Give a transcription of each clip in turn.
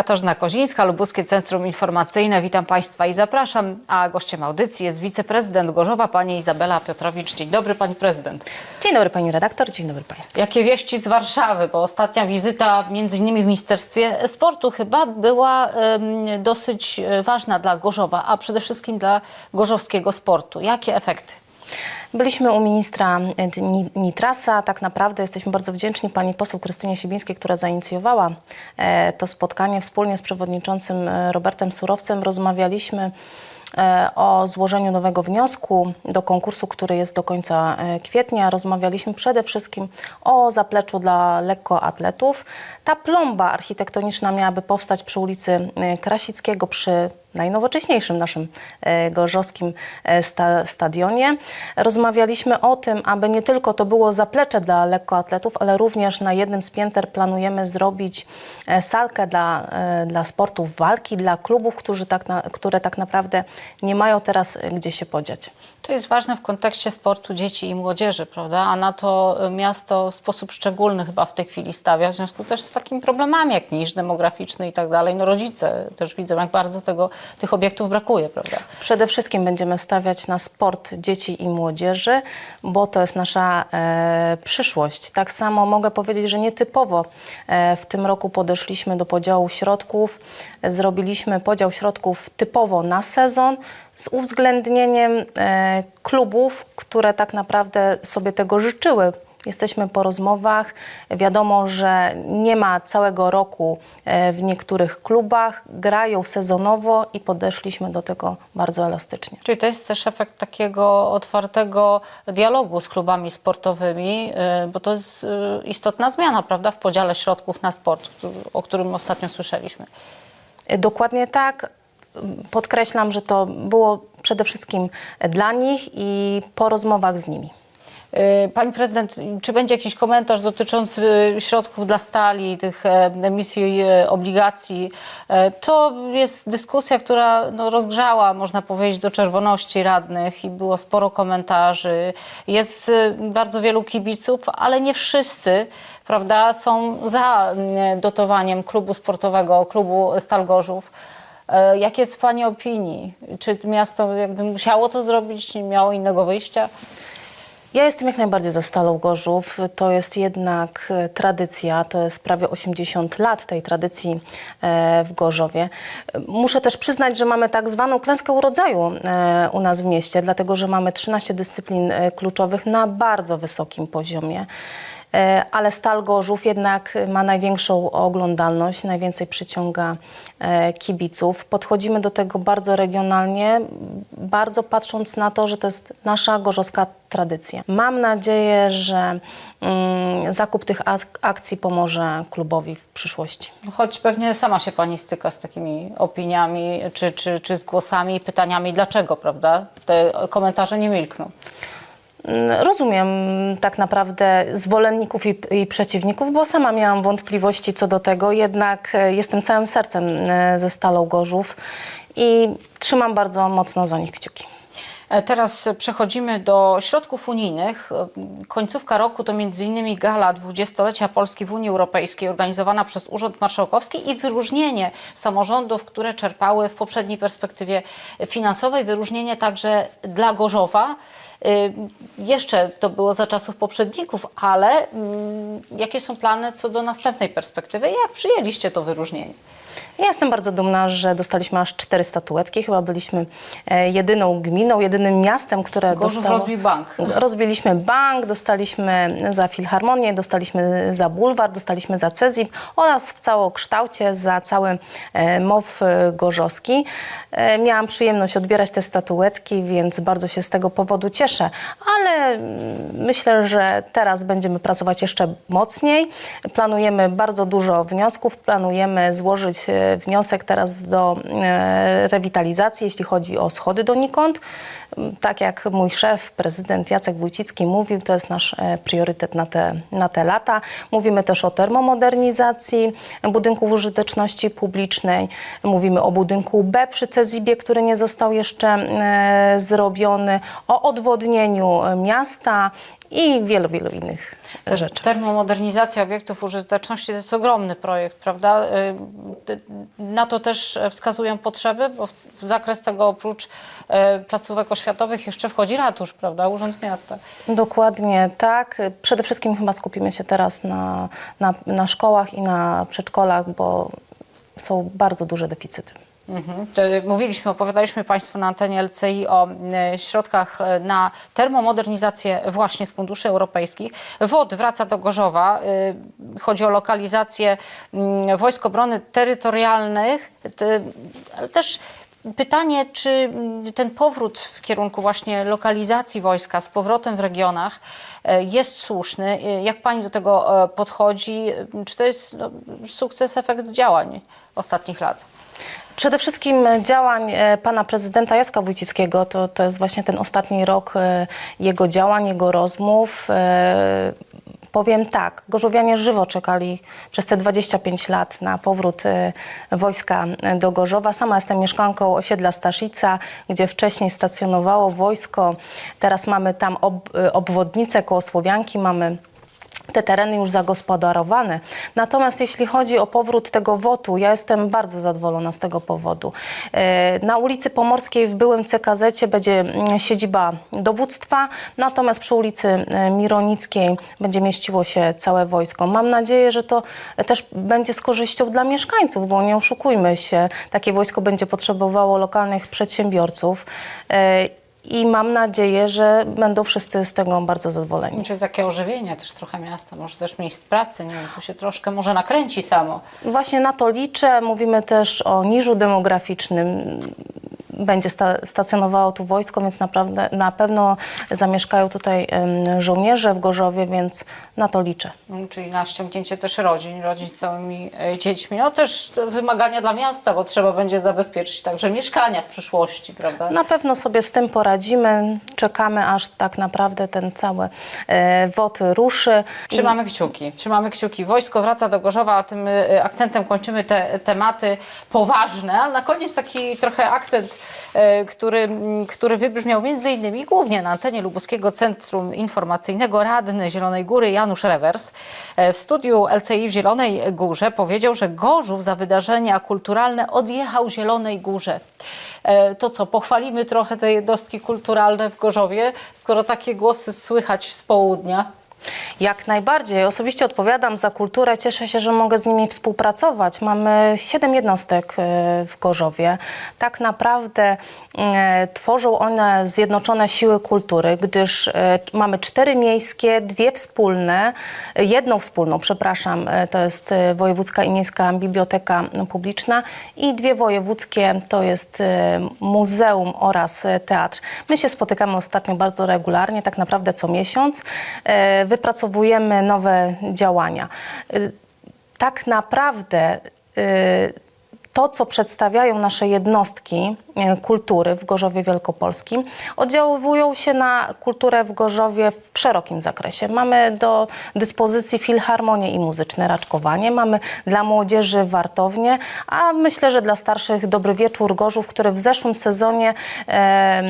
Katarzyna Kozińska, Lubuskie Centrum Informacyjne. Witam Państwa i zapraszam. A gościem audycji jest wiceprezydent Gorzowa, pani Izabela Piotrowicz. Dzień dobry, pani prezydent. Dzień dobry pani redaktor, dzień dobry państwu. Jakie wieści z Warszawy? Bo ostatnia wizyta między innymi w Ministerstwie Sportu chyba była dosyć e, ważna dla Gorzowa, a przede wszystkim dla gorzowskiego sportu. Jakie efekty? Byliśmy u ministra e, Ni- Nitrasa. Tak naprawdę jesteśmy bardzo wdzięczni pani poseł Krystynie Sibińskiej, która zainicjowała e, to spotkanie wspólnie z przewodniczącym e, Robertem Surowcem. Rozmawialiśmy o złożeniu nowego wniosku do konkursu, który jest do końca kwietnia. Rozmawialiśmy przede wszystkim o zapleczu dla lekkoatletów. Ta plomba architektoniczna miałaby powstać przy ulicy Krasickiego, przy najnowocześniejszym naszym e, gorzowskim e, sta, stadionie. Rozmawialiśmy o tym, aby nie tylko to było zaplecze dla lekkoatletów, ale również na jednym z pięter planujemy zrobić e, salkę dla, dla sportów walki, dla klubów, którzy tak na, które tak naprawdę nie mają teraz gdzie się podziać. To jest ważne w kontekście sportu dzieci i młodzieży, prawda? A na to miasto w sposób szczególny chyba w tej chwili stawia, w związku też z takimi problemami jak niż demograficzny i tak dalej. No rodzice też widzą, jak bardzo tego, tych obiektów brakuje, prawda? Przede wszystkim będziemy stawiać na sport dzieci i młodzieży, bo to jest nasza e, przyszłość. Tak samo mogę powiedzieć, że nietypowo e, w tym roku podeszliśmy do podziału środków. Zrobiliśmy podział środków typowo na sezon z uwzględnieniem e, klubów, które tak naprawdę sobie tego życzyły. Jesteśmy po rozmowach. Wiadomo, że nie ma całego roku e, w niektórych klubach, grają sezonowo i podeszliśmy do tego bardzo elastycznie. Czyli to jest też efekt takiego otwartego dialogu z klubami sportowymi, y, bo to jest y, istotna zmiana, prawda, w podziale środków na sport, o którym ostatnio słyszeliśmy. E, Dokładnie tak. Podkreślam, że to było przede wszystkim dla nich i po rozmowach z nimi. Y, Pani prezydent, czy będzie jakiś komentarz dotyczący y, środków dla stali, tych e, emisji e, obligacji? E, To jest dyskusja, która no, rozgrzała, można powiedzieć, do czerwoności radnych i było sporo komentarzy. Jest bardzo wielu kibiców, ale nie wszyscy prawda, są za dotowaniem klubu sportowego, klubu Stal Gorzów. E, Jak jest Pani opinii? Czy miasto jakby musiało to zrobić, nie miało innego wyjścia? Ja jestem jak najbardziej za Stalą Gorzów. To jest jednak e, tradycja, to jest prawie 80 lat tej tradycji e, w Gorzowie. Muszę też przyznać, że mamy tak zwaną klęskę urodzaju e, u nas w mieście, dlatego że mamy 13 dyscyplin kluczowych na bardzo wysokim poziomie. E, Ale Stal Gorzów jednak ma największą oglądalność, najwięcej przyciąga e, kibiców. Podchodzimy do tego bardzo regionalnie, bardzo patrząc na to, że to jest nasza gorzowska tradycja. Mam nadzieję, że mm, zakup tych ak- akcji pomoże klubowi w przyszłości. Choć pewnie sama się pani styka z takimi opiniami, czy, czy, czy z głosami, pytaniami, dlaczego, prawda? Te komentarze nie milkną. Mm, Rozumiem tak naprawdę zwolenników i, i przeciwników, bo sama miałam wątpliwości co do tego, jednak e, jestem całym sercem e, ze Stalą Gorzów i trzymam bardzo mocno za nich kciuki. E, Teraz przechodzimy do środków unijnych. Końcówka roku to m.in. gala 20-lecia Polski w Unii Europejskiej organizowana przez Urząd Marszałkowski i wyróżnienie samorządów, które czerpały w poprzedniej perspektywie finansowej. Wyróżnienie także dla Gorzowa. Y, Jeszcze to było za czasów poprzedników, ale mm, jakie są plany co do następnej perspektywy? Jak przyjęliście to wyróżnienie? Ja jestem bardzo dumna, że dostaliśmy aż cztery statuetki. Chyba byliśmy e, jedyną gminą, jedynym miastem, które Gorzów dostało... rozbił bank. Rozbiliśmy bank, dostaliśmy za Filharmonię, dostaliśmy za Bulwar, dostaliśmy za Cezim oraz w całokształcie za cały e, MOW e, gorzowski. Miałam przyjemność odbierać te statuetki, więc bardzo się z tego powodu cieszę, ale mm, myślę, że teraz będziemy pracować jeszcze mocniej. Planujemy bardzo dużo wniosków, planujemy złożyć wniosek teraz do e, rewitalizacji, jeśli chodzi o schody donikąd. tak jak mój szef, prezydent Jacek Wójcicki mówił, to jest nasz e, priorytet na te, na te lata. Mówimy też o termomodernizacji budynków użyteczności publicznej. Mówimy o budynku B przy Cezibie, który nie został jeszcze e, zrobiony, o odwodnieniu e, miasta i wielu, wielu innych Te- rzeczy. Termomodernizacja obiektów użyteczności to jest ogromny projekt, prawda? Ty- Na to też wskazują potrzeby, bo w w zakres tego oprócz e, placówek oświatowych jeszcze wchodzi ratusz, prawda? Urząd Miasta. Dokładnie tak. Przede wszystkim chyba skupimy się teraz na, na, na szkołach i na przedszkolach, bo są bardzo duże deficyty. Mhm. Mówiliśmy, opowiadaliśmy Państwu na antenie LCI o e, środkach e, na termomodernizację właśnie z funduszy europejskich. WOD wraca do Gorzowa. E, Chodzi o lokalizację mm, Wojsk Obrony Terytorialnych, Te- ale też pytanie, czy mm, ten powrót w kierunku właśnie lokalizacji wojska z powrotem w regionach jest słuszny. Jak Pani do tego podchodzi? Czy to jest no, sukces, efekt działań ostatnich lat? Przede wszystkim działań e, pana prezydenta Jacka Wójcickiego, to, to jest właśnie ten ostatni rok e, jego działań, jego rozmów. E, Powiem tak, Gorzowianie żywo czekali przez te 25 lat na powrót wojska do Gorzowa. Sama jestem mieszkanką osiedla Staszica, gdzie wcześniej stacjonowało wojsko. Teraz mamy tam ob, obwodnicę koło Słowianki, mamy te tereny już zagospodarowane. Natomiast jeśli chodzi o powrót tego WOT-u, ja jestem bardzo zadowolona z tego powodu. E, Na ulicy Pomorskiej w byłym CKZ będzie mm, siedziba dowództwa, natomiast przy ulicy e, Mironickiej będzie mieściło się całe wojsko. Mam nadzieję, że to też będzie z korzyścią dla mieszkańców, bo nie oszukujmy się, takie wojsko będzie potrzebowało lokalnych przedsiębiorców. I mam nadzieję, że będą wszyscy z tego bardzo zadowoleni. Czyli takie ożywienie też trochę miasta, może też miejsc pracy, nie wiem, tu się troszkę może nakręci samo. Właśnie na to liczę. Mówimy też o niżu demograficznym. Będzie sta- stacjonowało tu wojsko, więc naprawdę na pewno zamieszkają tutaj żołnierze w Gorzowie, więc na to liczę. Mm, Czyli na ściągnięcie też rodzin, rodzin z całymi e, dziećmi. No też wymagania dla miasta, bo trzeba będzie zabezpieczyć także mieszkania w przyszłości, prawda? Na pewno sobie z tym poradzimy. Czekamy, aż tak naprawdę ten cały e, WOT ruszy. Trzymamy kciuki, trzymamy kciuki. Wojsko wraca do Gorzowa, a tym y, akcentem kończymy te tematy poważne, ale na koniec taki trochę akcent, który, mm, który wybrzmiał między innymi głównie na antenie Lubuskiego Centrum Informacyjnego radny Zielonej Góry Janusz Rewers e, w studiu LCI w Zielonej Górze powiedział, że Gorzów za wydarzenia kulturalne odjechał Zielonej Górze. E, To co, pochwalimy trochę te jednostki kulturalne w Gorzowie, skoro takie głosy słychać z południa? Jak najbardziej. Osobiście odpowiadam za kulturę. Cieszę się, że mogę z nimi współpracować. Mamy siedem jednostek e, w Gorzowie. Tak naprawdę e, tworzą one zjednoczone siły kultury, gdyż e, mamy cztery miejskie, dwie wspólne, jedną wspólną, przepraszam, to jest Wojewódzka i Miejska Biblioteka Publiczna i dwie wojewódzkie, to jest muzeum oraz teatr. My się spotykamy ostatnio bardzo regularnie, tak naprawdę co miesiąc. Wypracowujemy nowe działania. E, Tak naprawdę y, to, co przedstawiają nasze jednostki e, kultury w Gorzowie Wielkopolskim, oddziałują się na kulturę w Gorzowie w szerokim zakresie. Mamy do dyspozycji filharmonię i muzyczne raczkowanie, mamy dla młodzieży wartownię, a myślę, że dla starszych Dobry Wieczór Gorzów, który w zeszłym sezonie e,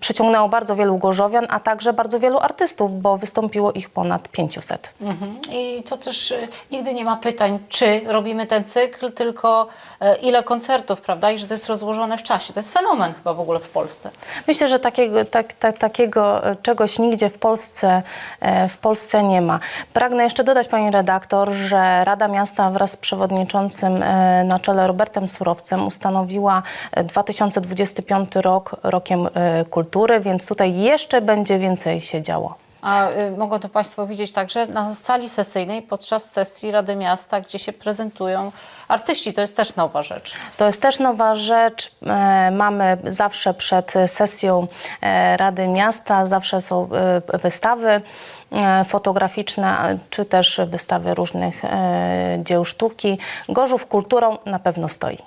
przyciągnęło bardzo wielu gorzowian, a także bardzo wielu artystów, bo wystąpiło ich ponad 500. Mhm. I to też y, nigdy nie ma pytań, czy robimy ten cykl, tylko y, ile koncertów, prawda? I że to jest rozłożone w czasie. To jest fenomen chyba w ogóle w Polsce. Myślę, że takiego, tak, tak, takiego e, czegoś nigdzie w Polsce, e, w Polsce nie ma. Pragnę jeszcze dodać, pani redaktor, że Rada Miasta wraz z przewodniczącym e, na czele Robertem Surowcem ustanowiła e, 2025 rok rokiem kultury, więc tutaj jeszcze będzie więcej się działo. A y, mogą to Państwo widzieć także na sali sesyjnej podczas sesji Rady Miasta, gdzie się prezentują artyści. To jest też nowa rzecz. To jest też nowa rzecz. E, Mamy zawsze przed sesją e, Rady Miasta, zawsze są e, wystawy fotograficzne, czy też wystawy różnych dzieł sztuki. Gorzów kulturą na pewno stoi.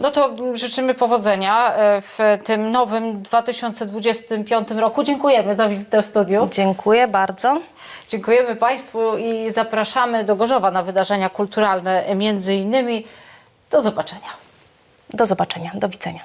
No to życzymy powodzenia e, w tym nowym 2025 roku. Dziękujemy za wizytę w studiu. Dziękuję bardzo. Dziękujemy Państwu i zapraszamy do Gorzowa na wydarzenia kulturalne między innymi. Do zobaczenia. Do zobaczenia. Do widzenia.